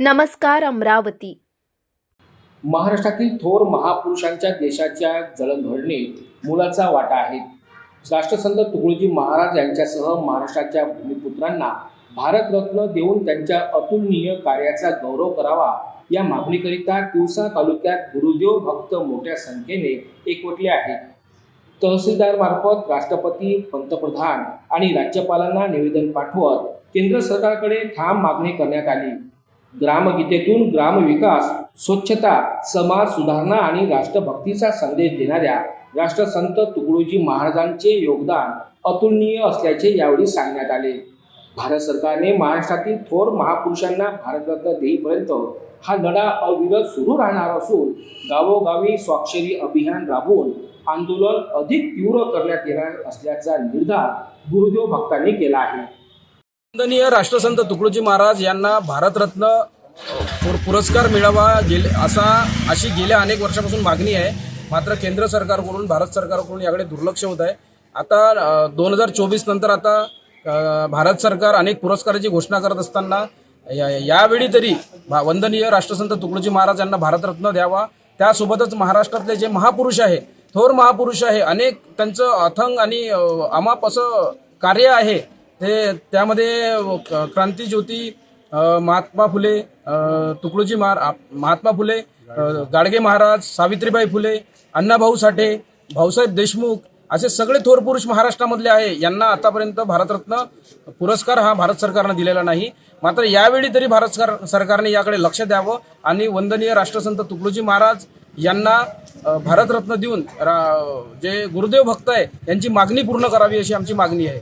नमस्कार अमरावती. महाराष्ट्रातील थोर महापुरुषांच्या देशाच्या जडणघडणीत मुलाचा वाटा आहे. राष्ट्रसंत तुकडोजी महाराज यांच्यासह महाराष्ट्राच्या भूमिपुत्रांना भारतरत्न देऊन त्यांच्या अतुलनीय कार्याचा गौरव करावा या मागणीकरिता तिवसा तालुक्यात गुरुदेव भक्त मोठ्या संख्येने एकवटले आहेत तहसीलदार मार्फत राष्ट्रपती पंतप्रधान आणि राज्यपालांना निवेदन पाठवत केंद्र सरकारकडे ठाम मागणी करण्यात आली. ग्रामगीतेतून ग्रामविकास स्वच्छता समाज सुधारणा आणि राष्ट्रभक्तीचा संदेश देणाऱ्या राष्ट्रसंत तुकडोजी महाराजांचे योगदान अतुलनीय असल्याचे यावेळी सांगण्यात आले. भारत सरकारने महाराष्ट्रातील थोर महापुरुषांना भारतरत्न देईपर्यंत हा लढा अविरत सुरू राहणार असून गावोगावी स्वाक्षरी अभियान राबवून आंदोलन अधिक तीव्र करण्यात येणार असल्याचा निर्धार गुरुदेव भक्तांनी केला आहे. वंदनीय राष्ट्रसंत तुकडोजी महाराज यांना भारतरत्न पुर- पुरस्कार मिळावा गेले असा अशी गेल्या अनेक वर्षापासून मागणी आहे. मात्र केंद्र सरकारकडून भारत सरकारकडून याकडे दुर्लक्ष होत आहे. आता दोन हजार चोवीस नंतर आता भारत सरकार अनेक पुरस्काराची घोषणा करत असताना या- यावेळी तरी भा- वंदनीय राष्ट्रसंत तुकडोजी महाराज यांना भारतरत्न द्यावा. त्यासोबतच महाराष्ट्रातले जे महापुरुष आहे थोर महापुरुष आहे अनेक त्यांचं अथंग आणि अमाप असं कार्य आहे. ते त्यामध्ये क्रांती ज्योती महात्मा फुले तुकडोजी महार महात्मा फुले गाडगे महाराज सावित्रीबाई फुले अण्णाभाऊ साठे भाऊसाहेब देशमुख असे सगळे थोर पुरुष महाराष्ट्रामधले आहे. यांना आतापर्यंत भारतरत्न पुरस्कार हा भारत सरकारनं दिलेला नाही. मात्र यावेळी तरी भारत सरकारने याकडे लक्ष द्यावं आणि वंदनीय राष्ट्रसंत तुकडोजी महाराज यांना भारतरत्न देऊन रा- जे गुरुदेव भक्त आहे यांची मागणी पूर्ण करावी अशी आमची मागणी आहे.